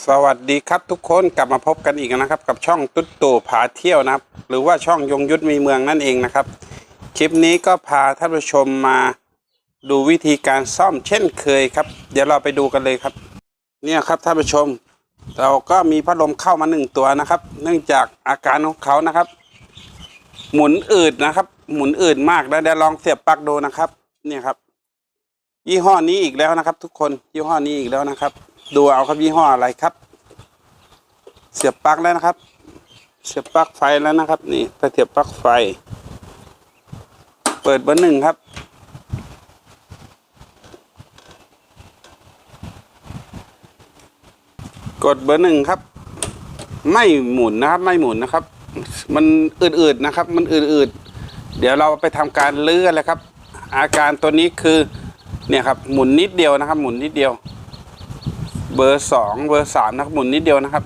สวัสดีครับทุกคนกลับมาพบกันอีกนะครับ กับช่องตุ๊ดตู่พาเที่ยวนะครับ หรือว่าช่องยงยุทธมีเมืองนั่นเองนะครับ คลิปนี้ก็พาท่านผู้ชมมาดูวิธีการซ่อมเช่นเคยครับ เดี๋ยวเราไปดูกันเลยครับ เนี่ยครับท่านผู้ชม เราก็มีพัดลมเข้ามาหนึ่งตัวนะครับ เนื่องจากอาการของเขานะครับ หมุนอืดนะครับ หมุนอืดมากแล้วเดี๋ยวลองเสียบปลั๊กดูนะครับ เนี่ยครับ ยี่ห้อนี้อีกแล้วนะครับ ทุกคนยี่ห้อนี้อีกแล้วนะครับ ดูเอาครับยี่ห้ออะไรครับ เสียบปลั๊กแล้วนะครับ เสียบปลั๊กไฟแล้วนะครับ นี่ถ้าเสียบปลั๊กไฟ เปิดเบอร์หนึ่งครับ กดเบอร์หนึ่งครับ ไม่หมุนนะครับ ไม่หมุนนะครับ มันอืดๆนะครับ มันอืดๆเดี๋ยวเราไปทำการเลื้อกันเลยครับ อาการตัวนี้คือเนี่ยครับหมุนนิดเดียวนะครับ หมุนนิดเดียว เบอร์สองเบอร์สามนะครับหมุนนิดเดียวนะครับ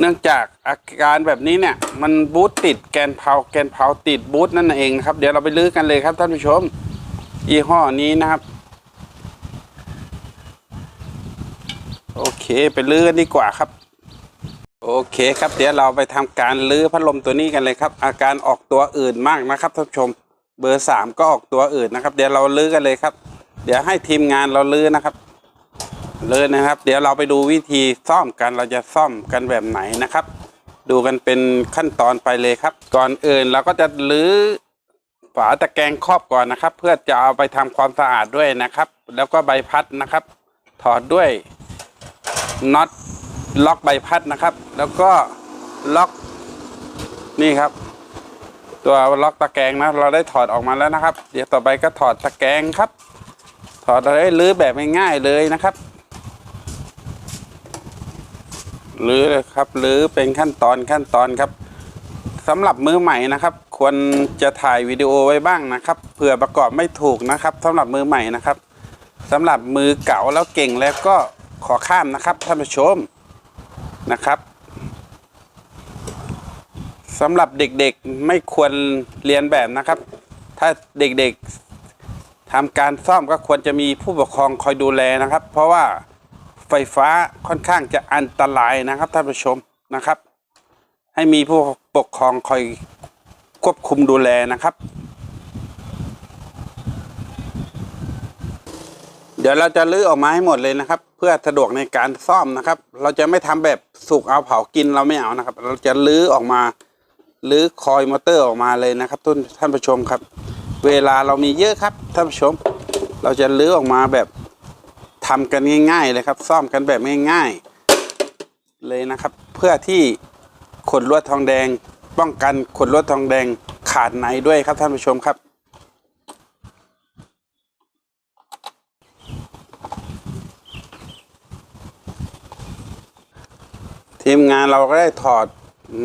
เนื่องจากอาการแบบนี้เนี่ย มันบูตติดแกนเพาแกนเพาติดบูตนั่นเองนะครับ เดี๋ยวเราไปลื้อกันเลยครับท่านผู้ชมยี่ห้อนี้นะครับโอเคไปลื้อกันดีกว่าครับ โอเคครับ เดี๋ยวเราไปทำการลื้อพัดลมตัวนี้กันเลยครับ อาการออกตัวอื่นมากนะครับท่านผู้ชม เบอร์สามก็ออกตัวอื่นนะครับ เดี๋ยวเราลื้อกันเลยครับ เดี๋ยวให้ทีมงานเราลื้อนะครับ เลยนะครับ เดี๋ยวเราไปดูวิธีซ่อมกันเราจะซ่อมกันแบบไหนนะครับ ดูกันเป็นขั้นตอนไปเลยครับ ก่อนอื่นเราก็จะลื้อฝาตะแกรงครอบก่อนนะครับ เพื่อจะเอาไปทำความสะอาดด้วยนะครับ แล้วก็ใบพัดนะครับ ถอดด้วยน็อตล็อกใบพัดนะครับ แล้วก็ล็อกนี่ครับ ตัวล็อกตะแกรงนะ เราได้ถอดออกมาแล้วนะครับ เดี๋ยวต่อไปก็ถอดตะแกรงครับ ถอดอะไรลื้อแบบง่ายๆเลยนะครับ รื้อเลยครับรื้อเป็นขั้นตอนขั้นตอนครับสำหรับมือใหม่นะครับ ควรจะถ่ายวิดีโอไว้บ้างนะครับเผื่อประกอบไม่ถูกนะครับสำหรับมือใหม่นะครับสำหรับมือเก่าแล้วเก่งแล้วก็ขอข้ามนะครับท่านผู้ชมนะครับสำหรับเด็กๆไม่ควรเรียนแบบนะครับ ถ้าเด็กๆทำการซ่อมก็ควรจะมีผู้ปกครองคอยดูแลนะครับ เพราะว่า ไฟฟ้าค่อนข้างจะอันตรายนะครับท่านผู้ชมนะครับ ให้มีผู้ปกครองคอยควบคุมดูแลนะครับ เดี๋ยวเราจะลื้อออกมาให้หมดเลยนะครับ เพื่อสะดวกในการซ่อมนะครับ เราจะไม่ทำแบบสุกเอาเผากินเราไม่เอานะครับ เราจะลื้อออกมาลื้อคอยมอเตอร์ออกมาเลยนะครับทุนท่านผู้ชมครับ เวลาเรามีเยอะครับท่านผู้ชม เราจะลื้อออกมาแบบ ทำกันง่าย ๆ เลยครับ ซ่อมกันแบบง่ายๆเลยนะครับ เพื่อที่ขดลวดทองแดง ป้องกันขดลวดทองแดงขาดในด้วยครับท่านผู้ชมครับ ทีมงานเราก็ได้ถอด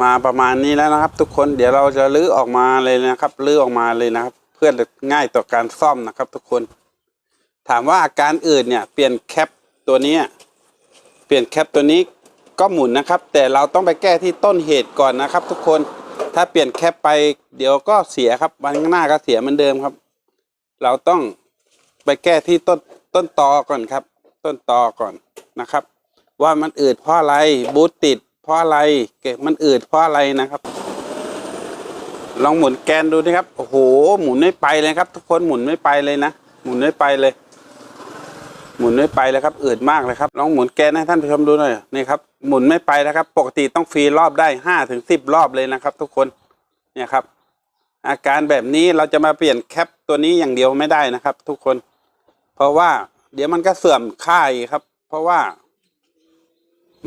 มาประมาณนี้แล้วนะครับ ทุกคนเดี๋ยวเราจะลื้อออกมาเลยนะครับลื้อออกมาเลยนะครับ เพื่อง่ายต่อการซ่อมนะครับ ทุกคน ถามว่าอาการอื่นเนี่ยเปลี่ยนแคปตัวนี้เปลี่ยนแคปตัวนี้ก็หมุนนะครับ แต่เราต้องไปแก้ที่ต้นเหตุก่อนนะครับ ทุกคนถ้าเปลี่ยนแคปไปเดี๋ยวก็เสียครับวันข้างหน้าก็เสียเหมือนเดิมครับ เราต้องไปแก้ที่ต้นต้นตอก่อนครับ ต้นตอก่อนนะครับ ว่ามันอืดเพราะอะไรบูตติดเพราะอะไรเกมันอืดเพราะอะไรนะครับ ลองหมุนแกนดูนะครับโอ้โหหมุนไม่ไปเลยครับ ทุกคนหมุนไม่ไปเลยนะหมุนไม่ไปเลย หมุนไม่ไปเลยครับอืดมากเลยครับลองหมุนแกนให้ท่านผู้ชมดูหน่อยนี่ครับหมุนไม่ไปนะครับ ปกติต้องฟรีรอบได้ห้าถึงสิบรอบเลยนะครับ ทุกคนเนี่ยครับ อาการแบบนี้เราจะมาเปลี่ยนแคปตัวนี้อย่างเดียวไม่ได้นะครับ ทุกคน เพราะว่า เดี๋ยวมันก็เสื่อมค่าอีกครับ เพราะว่า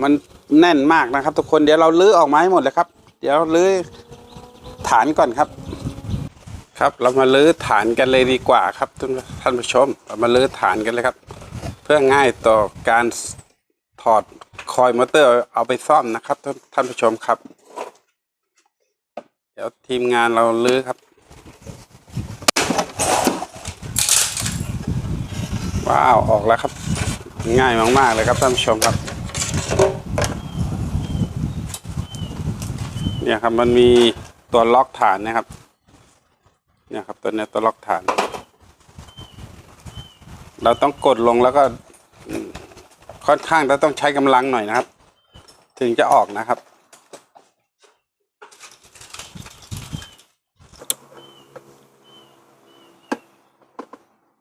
มันแน่นมากนะครับ ทุกคนเดี๋ยวเราลื้อออกมาให้หมดเลยครับ เดี๋ยวลื้อฐานก่อนครับ ครับเรามาลื้อฐานกันเลยดีกว่าครับท่านผู้ชมเรามาลื้อฐานกันเลยครับ พื่อง่ายต่อการถอดคอยมอเตอร์เอาไปซ่อมนะครับท่านผู้ชมครับ เดี๋ยวทีมงานเราลื้อครับ ว้าวออกแล้วครับ ง่ายมากๆเลยครับท่านผู้ชมครับ เนี่ยครับมันมีตัวล็อกฐานนะครับ เนี่ยครับตัวนี้ตัวล็อกฐาน เราต้องกดลงแล้วก็ค่อนข้างจะต้องใช้กำลังหน่อยนะครับ ถึงจะออกนะครับ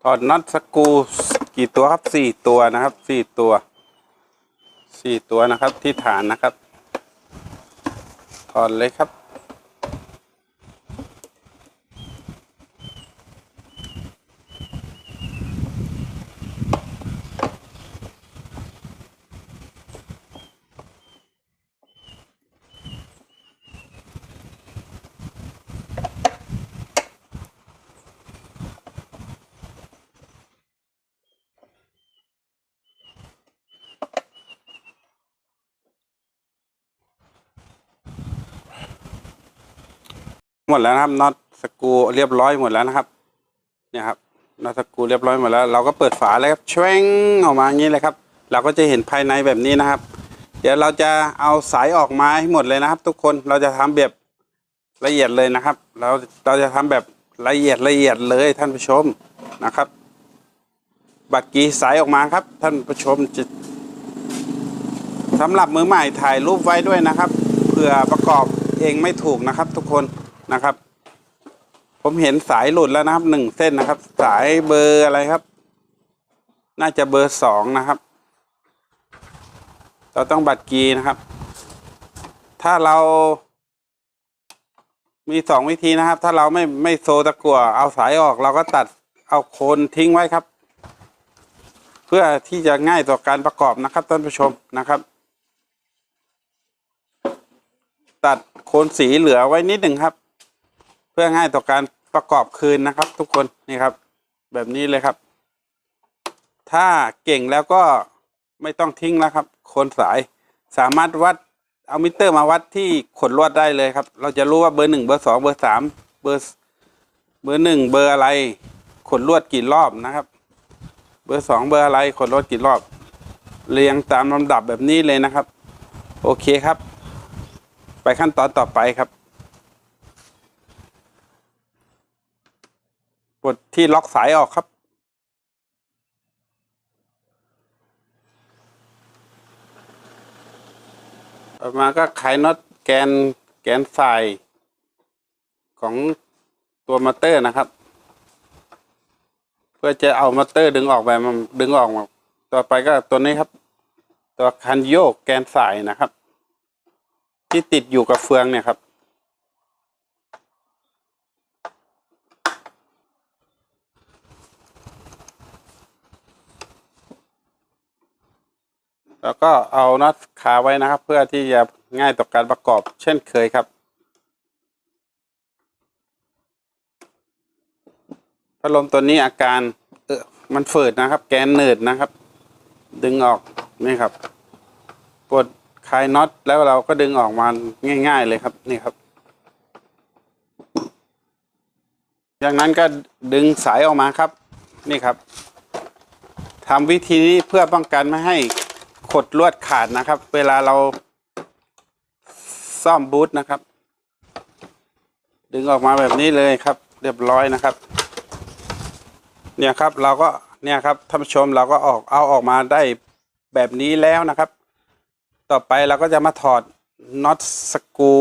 ถอดน็อตสกูกี่ตัวครับสี่ตัวนะครับสี่ตัวสี่ตัวนะครับที่ฐานนะครับ ถอดเลยครับ หมดแล้วนะครับน็อตสกูเรียบร้อยหมดแล้วนะครับ เนี่ยครับน็อตสกูเรียบร้อยหมดแล้ว เราก็เปิดฝาเลยครับแชวงออกมาอย่างนี้เลยครับ เราก็จะเห็นภายในแบบนี้นะครับ เดี๋ยวเราจะเอาสายออกมาให้หมดเลยนะครับ ทุกคนเราจะทำแบบละเอียดเลยนะครับ เราเราจะทำแบบละเอียดละเอียดเลยท่านผู้ชมนะครับ บัตรกีสายออกมาครับ ท่านผู้ชมจะสำหรับมือใหม่ถ่ายรูปไว้ด้วยนะครับเผื่อประกอบเองไม่ถูกนะครับ ทุกคน นะครับ ผมเห็นสายหลุดแล้วนะครับหนึ่งเส้นนะครับ สายเบอร์อะไรครับ น่าจะเบอร์สองนะครับ เราต้องบัตรกีนะครับ ถ้าเรา มีสองวิธีนะครับ ถ้าเราไม่ไม่โซตะกั่วเอาสายออกเราก็ตัดเอาโคนทิ้งไว้ครับ เพื่อที่จะง่ายต่อการประกอบนะครับท่านผู้ชมนะครับตัดโคนสีเหลือไว้นิดหนึ่งครับ พื่อง่ายต่อการประกอบคืนนะครับ ทุกคนนี่ครับ แบบนี้เลยครับ ถ้าเก่งแล้วก็ไม่ต้องทิ้งแล้วครับโคนสายสามารถวัดเอามิเตอร์มาวัดที่ขดลวดได้เลยครับ เราจะรู้ว่าเบอร์หนึ่งเบอร์สองเบอร์สามเบอร์เบอร์หนึ่งเบอร์อะไรขดลวดกี่รอบนะครับ เบอร์สองเบอร์อะไรขดลวดกี่รอบ เรียงตามลำดับแบบนี้เลยนะครับ โอเคครับ ไปขั้นตอนต่อไปครับปล ดที่ล็อกสายออกครับ ต่อมาก็ไขน็อตแกนแกนสายของตัวมอเตอร์นะครับ เพื่อจะเอามอเตอร์ดึงออกไปมันดึงออกมาต่อไปก็ตัวนี้ครับ ตัวคันโยกแกนสายนะครับ ที่ติดอยู่กับเฟืองเนี่ยครับ แล้วก็เอาน็อตคาไว้นะครับ เพื่อที่จะง่ายต่อการประกอบเช่นเคยครับ พัดลมตัวนี้อาการเออมันฝืดนะครับ แกนหนืดนะครับ ดึงออกนี่ครับกดคลายน็อตแล้วเราก็ดึงออกมาง่าย ๆ เลยครับนี่ครับจากนั้นก็ดึงสายออกมาครับ นี่ครับทำวิธีนี้เพื่อป้องกันไม่ให้ ดลวดขาดนะครับ เวลาเราซ่อมบูทนะครับ ดึงออกมาแบบนี้เลยครับ เรียบร้อยนะครับ เนี่ยครับเราก็เนี่ยครับท่านผู้ชมเราก็ออกเอาออกมาได้แบบนี้แล้วนะครับ ต่อไปเราก็จะมาถอดน็อตสกู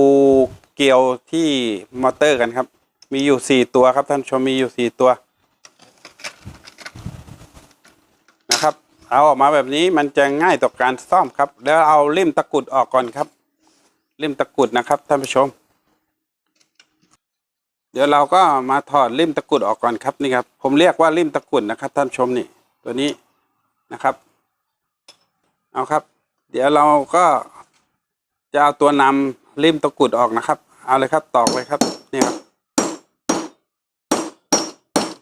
เกลียวที่มอเตอร์กันครับ มีอยู่สี่ตัวครับท่านผู้ชมมีอยู่สี่ตัวนะครับ เอาออกมาแบบนี้มันจะง่ายต่อการซ่อมครับ แล้วเอาริมตะกุดออกก่อนครับริมตะกุดนะครับท่านผู้ชม เดี๋ยวเราก็มาถอดริมตะกุดออกก่อนครับนี่ครับ ผมเรียกว่าริมตะกุดนะครับ ท่านผู้ชมนี่ตัวนี้นะครับ เอาครับ เดี๋ยวเราก็จะเอาตัวนำริ่มตะกุดออกนะครับ เอาเลยครับตอกเลยครับนี่ครับ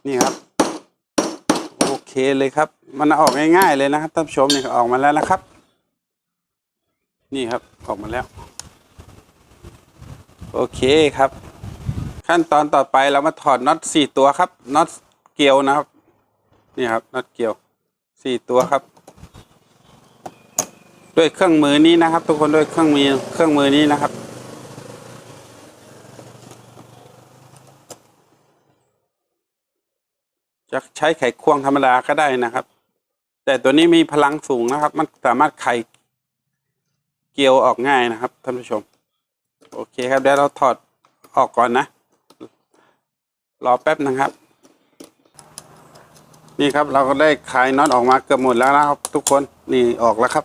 นี่ครับ เคเลยครับ มันออกง่ายๆเลยนะครับท่านผู้ชมนี่ออกมาแล้วนะครับ นี่ครับออกมาแล้ว โอเคครับ ขั้นตอนต่อไปเรามาถอดน็อตสี่ตัวครับน็อตเกลียวนะครับ นี่ครับน็อตเกลียวสี่ตัวครับ ด้วยเครื่องมือนี้นะครับ ทุกคนด้วยเครื่องมือเครื่องมือนี้นะครับ จะใช้ไขควงธรรมดาก็ได้นะครับ แต่ตัวนี้มีพลังสูงนะครับ มันสามารถไขเกลียวออกง่ายนะครับท่านผู้ชม โอเคครับเดี๋ยวเราถอดออกก่อนนะ รอแป๊บนะครับ นี่ครับเราก็ได้คลายน็อตออกมาเกือบหมดแล้วนะครับ ทุกคนนี่ออกแล้วครับ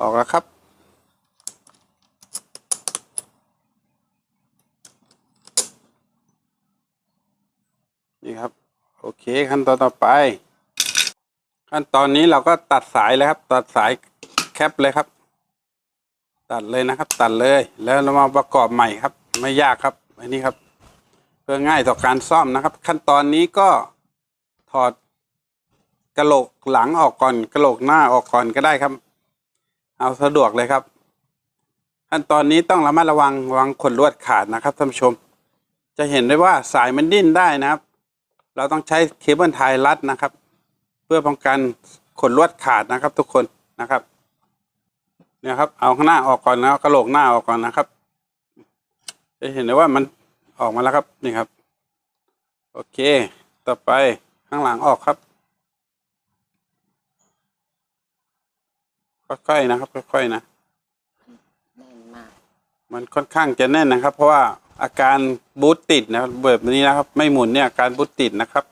ออกแล้วครับ นี่ครับ โอเคขั้นตอนต่อไป ขั้นตอนนี้เราก็ตัดสายเลยครับ ตัดสายแคปเลยครับ ตัดเลยนะครับ ตัดเลยแล้วเรามาประกอบใหม่ครับ ไม่ยากครับอันนี้ครับ เพื่อง่ายต่อการซ่อมนะครับ ขั้นตอนนี้ก็ถอดกระโหลกหลังออกก่อนกระโหลกหน้าออกก่อนก็ได้ครับ เอาสะดวกเลยครับ ขั้นตอนนี้ต้องระมัดระวังระวังขนลวดขาดนะครับท่านผู้ชม จะเห็นได้ว่าสายมันดิ้นได้นะครับ เราต้องใช้เคเบิลไทยรัดนะครับ เพื่อป้องกันขนลวดขาดนะครับทุกคนนะครับเนี่ยครับเอาข้างหน้าออกก่อนนะกระโหลกหน้าออกก่อนนะครับ จะเห็นได้ว่ามันออกมาแล้วครับนี่ครับ โอเค ต่อไปข้างหลังออกครับค่อยๆนะครับค่อยๆนะแน่นมากมันค่อนข้างจะแน่นนะครับ เพราะว่า อาการบูตติดนะครับแบบนี้นะครับ ไม่หมุนเนี่ยอาการบูตติดนะครับ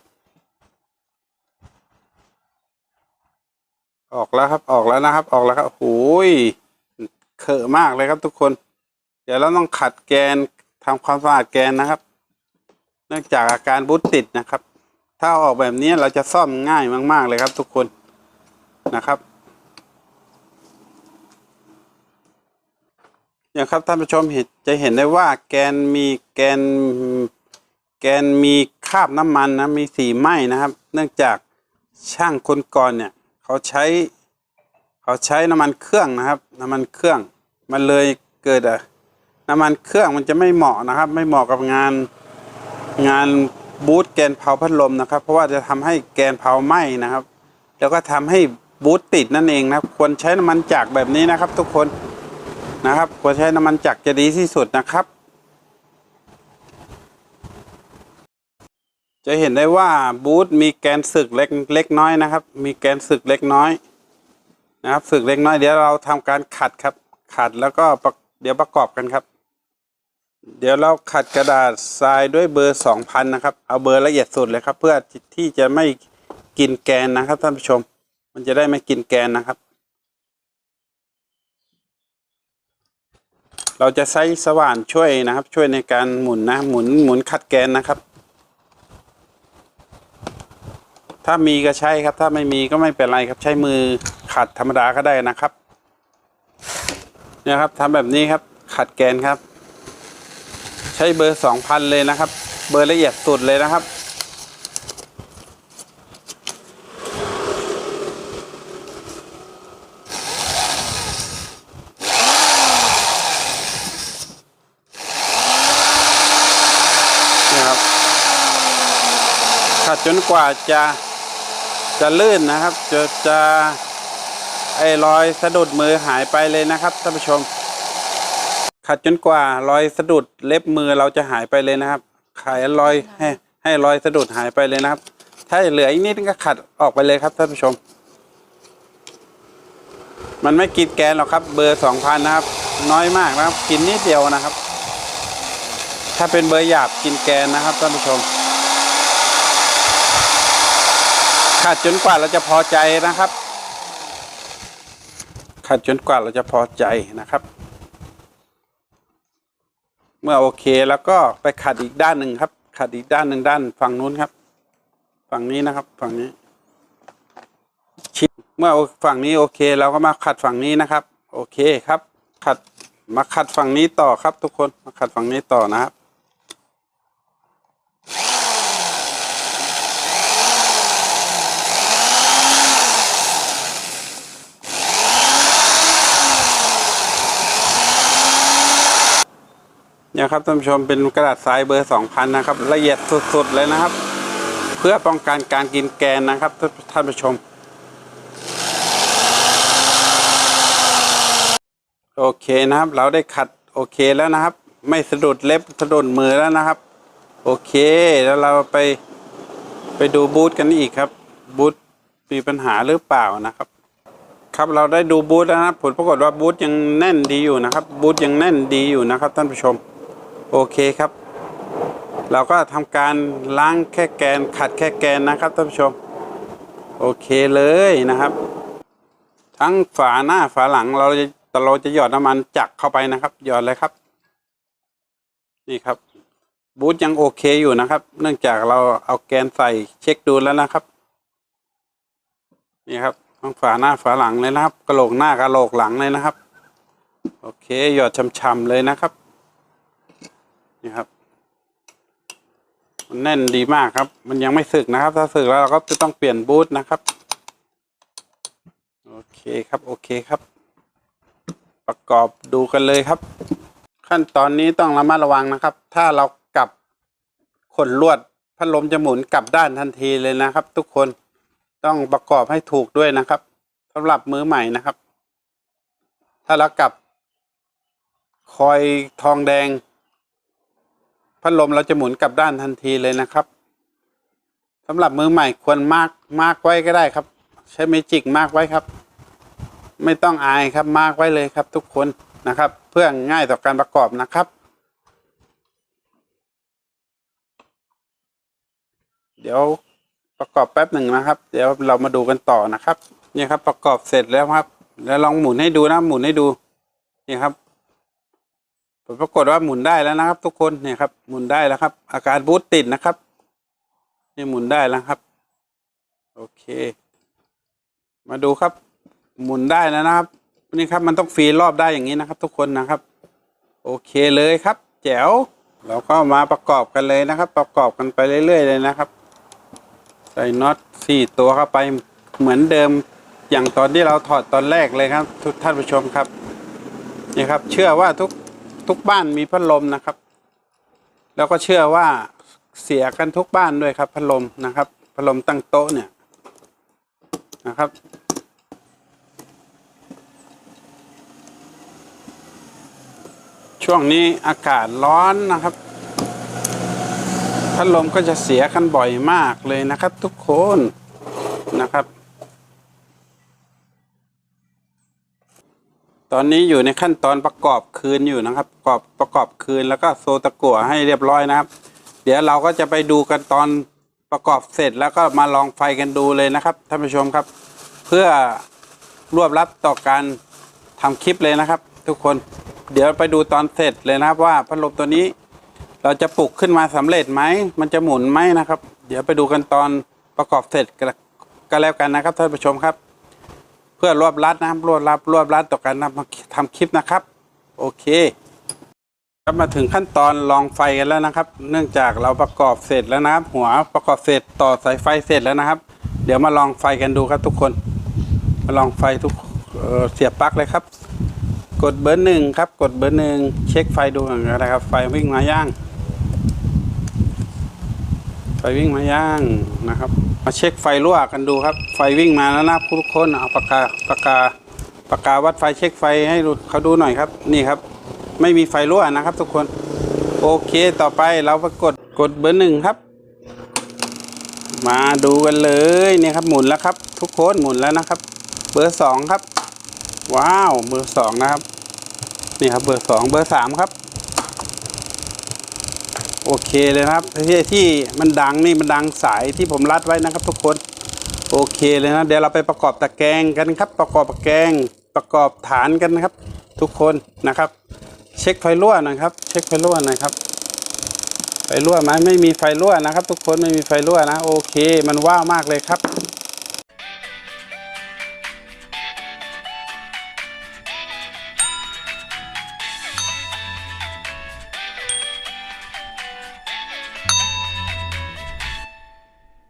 ออกแล้วครับออกแล้วนะครับ ออกแล้วครับโอ้ยเขอะมากเลยครับทุกคน เดี๋ยวเราต้องขัดแกนทำความสะอาดแกนนะครับ เนื่องจากอาการบูตติดนะครับ ถ้าออกแบบนี้เราจะซ่อมง่ายมาก ๆ เลยครับทุกคนนะครับ นี่ยครับท่านผู้ชมเห็นจะเห็นได้ว่าแกนมีแกนแกนมีคราบน้ำมันนะมีสีไหม้นะครับ เนื่องจากช่างคนก่อนเนี่ยเขาใช้เขาใช้น้ำมันเครื่องนะครับ น้ำมันเครื่องมันเลยเกิดอะน้ำมันเครื่องมันจะไม่เหมาะนะครับ ไม่เหมาะกับงานงานบูทแกนเผาพัดลมนะครับ เพราะว่าจะทำให้แกนเผาไหม้นะครับ แล้วก็ทำให้บูทติดนั่นเองนะครับควรใช้น้ำมันจากแบบนี้นะครับ ทุกคน นะครับควรใช้น้ำมันจักรจะดีที่สุดนะครับ จะเห็นได้ว่าบูธมีแกนสึกเล็กเล็กน้อยนะครับ มีแกนสึกเล็กน้อยนะครับสึกเล็กน้อยเดี๋ยวเราทำการขัดครับ ขัดแล้วก็เดี๋ยวประกอบกันครับ เดี๋ยวเราขัดกระดาษทรายด้วยเบอร์สองพันนะครับ เอาเบอร์ละเอียดสุดเลยครับ เพื่อที่จะไม่กินแกนนะครับท่านผู้ชม มันจะได้ไม่กินแกนนะครับ เราจะใช้สว่านช่วยนะครับ ช่วยในการหมุนนะหมุนหมุนขัดแกนนะครับ ถ้ามีก็ใช้ครับ ถ้าไม่มีก็ไม่เป็นไรครับ ใช้มือขัดธรรมดาก็ได้นะครับนี่ยครับทำแบบนี้ครับขัดแกนครับ ใช้เบอร์สองพันเลยนะครับ เบอร์ละเอียดสุดเลยนะครับ ขัดจนกว่าจะจะลื่นนะครับ จะจะไอ้รอยสะดุดมือหายไปเลยนะครับท่านผู้ชม ขัดจนกว่ารอยสะดุดเล็บมือเราจะหายไปเลยนะครับขายรอยให้ให้รอยสะดุดหายไปเลยนะครับ ถ้าเหลืออีกนิดก็ขัดออกไปเลยครับท่านผู้ชม มันไม่กินแกนหรอกครับ เบอร์สองพันนะครับ น้อยมากนะครับ กินนิดเดียวนะครับ ถ้าเป็นเบอร์หยาบกินแกนนะครับท่านผู้ชม ขัดจนกว่าเราจะพอใจนะครับขัดจนกว่าเราจะพอใจนะครับ เมื่อโอเคแล้วก็ไปขัดอีกด้านหนึ่งครับ ขัดอีกด้านหนึ่งด้านฝั่งนู้นครับ ฝั่งนี้นะครับ ฝั่งนี้ชิดเมื่อฝั่งนี้โอเคเราก็มาขัดฝั่งนี้นะครับ โอเคครับ ขัดมาขัดฝั่งนี้ต่อครับ ทุกคนมาขัดฝั่งนี้ต่อนะครับ เนี่ยครับท่านผู้ชมเป็นกระดาษทรายเบอร์สองพันนะครับ ละเอียดสุดๆเลยนะครับ เพื่อป้องกันการกินแกนนะครับท่านผู้ชม โอเคนะครับ เราได้ขัดโอเคแล้วนะครับ ไม่สะดุดเล็บสะดุดมือแล้วนะครับ โอเคแล้วเราไปไปดูบูธกันอีกครับบูธมีปัญหาหรือเปล่านะครับ ครับเราได้ดูบูธแล้วนะผลปรากฏว่าบูธยังแน่นดีอยู่นะครับบูธยังแน่นดีอยู่นะครับท่านผู้ชม โอเคครับ เราก็ทำการล้างแค่แกนขัดแค่แกนนะครับท่านผู้ชม โอเคเลยนะครับ ทั้งฝาหน้าฝาหลังเราจะเราจะหยอดน้ำมันจักเข้าไปนะครับ หยอดเลยครับ นี่ครับ บูธยังโอเคอยู่นะครับ เนื่องจากเราเอาแกนใส่เช็คดูแล้วนะครับ นี่ครับทั้งฝาหน้าฝาหลังเลยนะครับกระโหลกหน้ากระโหลกหลังเลยนะครับ โอเคหยอดช่ำๆเลยนะครับ นี่ครับ มันแน่นดีมากครับ มันยังไม่สึกนะครับ ถ้าสึกแล้วเราก็จะต้องเปลี่ยนบูธนะครับโอเคครับโอเคครับ ประกอบดูกันเลยครับ ขั้นตอนนี้ต้องระมัดระวังนะครับ ถ้าเรากลับขนลวดพัดลมจะหมุนกลับด้านทันทีเลยนะครับ ทุกคนต้องประกอบให้ถูกด้วยนะครับสำหรับมือใหม่นะครับ ถ้าเรากลับคอยทองแดง พัดลมเราจะหมุนกลับด้านทันทีเลยนะครับสำหรับมือใหม่ควรมากมากไว้ก็ได้ครับ ใช้เมจิกมากไว้ครับ ไม่ต้องอายครับมากไว้เลยครับ ทุกคนนะครับ เพื่อง่ายต่อการประกอบนะครับ เดี๋ยวประกอบแป๊บหนึ่งนะครับ เดี๋ยวเรามาดูกันต่อนะครับนี่ครับประกอบเสร็จแล้วครับ แล้วลองหมุนให้ดูนะหมุนให้ดูนี่ครับ ผลปรากฏว่าหมุนได้แล้วนะครับ ทุกคนเนี่ยครับ หมุนได้แล้วครับ อาการบูตติดนะครับนี่หมุนได้แล้วครับ โอเค มาดูครับ หมุนได้แล้วนะครับนี่ครับมันต้องฟรีรอบได้อย่างนี้นะครับ ทุกคนนะครับ โอเคเลยครับ แจ๋วเราก็มาประกอบกันเลยนะครับ ประกอบกันไปเรื่อย ๆ เลยนะครับ ใส่น็อตสี่ตัวเข้าไปเหมือนเดิมอย่างตอนที่เราถอดตอนแรกเลยครับ ทุกท่านผู้ชมครับนี่ครับ เชื่อว่าทุก ทุกบ้านมีพัดลมนะครับ แล้วก็เชื่อว่าเสียกันทุกบ้านด้วยครับ พัดลมนะครับ พัดลมตั้งโต๊ะเนี่ยนะครับ ช่วงนี้อากาศร้อนนะครับ พัดลมก็จะเสียกันบ่อยมากเลยนะครับ ทุกคนนะครับ ตอนนี้อยู่ในขั้นตอนประกอบคืนอยู่นะครับ ประกอบประกอบคืนแล้วก็โซตะกั่วให้เรียบร้อยนะครับ เดี๋ยวเราก็จะไปดูกันตอนประกอบเสร็จแล้วก็มาลองไฟกันดูเลยนะครับท่านผู้ชมครับ เพื่อรวบรัดต่อการทำคลิปเลยนะครับ ทุกคนเดี๋ยวไปดูตอนเสร็จเลยนะครับว่าพัดลมตัวนี้ เราจะปลุกขึ้นมาสำเร็จไหมมันจะหมุนไหมนะครับ เดี๋ยวไปดูกันตอนประกอบเสร็จก็ก็แล้วกันนะครับท่านผู้ชมครับ เพื่อรวบรัดนะครับรวบรัดรวบรัดต่อการทำทำคลิปนะครับ โอเคครับมาถึงขั้นตอนลองไฟกันแล้วนะครับ เนื่องจากเราประกอบเสร็จแล้วนะครับ หัวประกอบเสร็จต่อสายไฟเสร็จแล้วนะครับ เดี๋ยวมาลองไฟกันดูครับทุกคน มาลองไฟทุกเเสียบปลั๊กเลยครับ กดเบอร์หนึ่งครับ กดเบอร์หนึ่งเช็คไฟดูก่อนนะครับ ไฟวิ่งมาย่าง ไฟวิ่งมาย่างนะครับ มาเช็คไฟรั่วกันดูครับ ไฟวิ่งมาแล้วนะทุกคนเอาปากกาปากกาปากกาวัดไฟเช็คไฟให้ดูเขาดูหน่อยครับนี่ครับ ไม่มีไฟรั่วนะครับ ทุกคนโอเคต่อไปเราไปกดกดเบอร์หนึ่งครับ มาดูกันเลยนี่ครับหมุนแล้วครับ ทุกคนหมุนแล้วนะครับ เบอร์สองครับ ว้าวเบอร์สองนะครับ นี่ครับเบอร์สองเบอร์สามครับ โอเคเลยนะครับที่ที่มันดังนี่มันดังสายที่ผมรัดไว้นะครับ ทุกคนโอเคเลยนะเดี๋ยวเราไปประกอบตะแกรงกันครับ ประกอบตะแกรงประกอบฐานกันนะครับ ทุกคนนะครับ เช็คไฟรั่วน่อยครับ เช็คไฟรั่วน่อยครับ ไฟรั่วไหมไม่มีไฟรั่วนะครับ ทุกคนไม่มีไฟรั่วนะ โอเค มันว้าวมากเลยครับ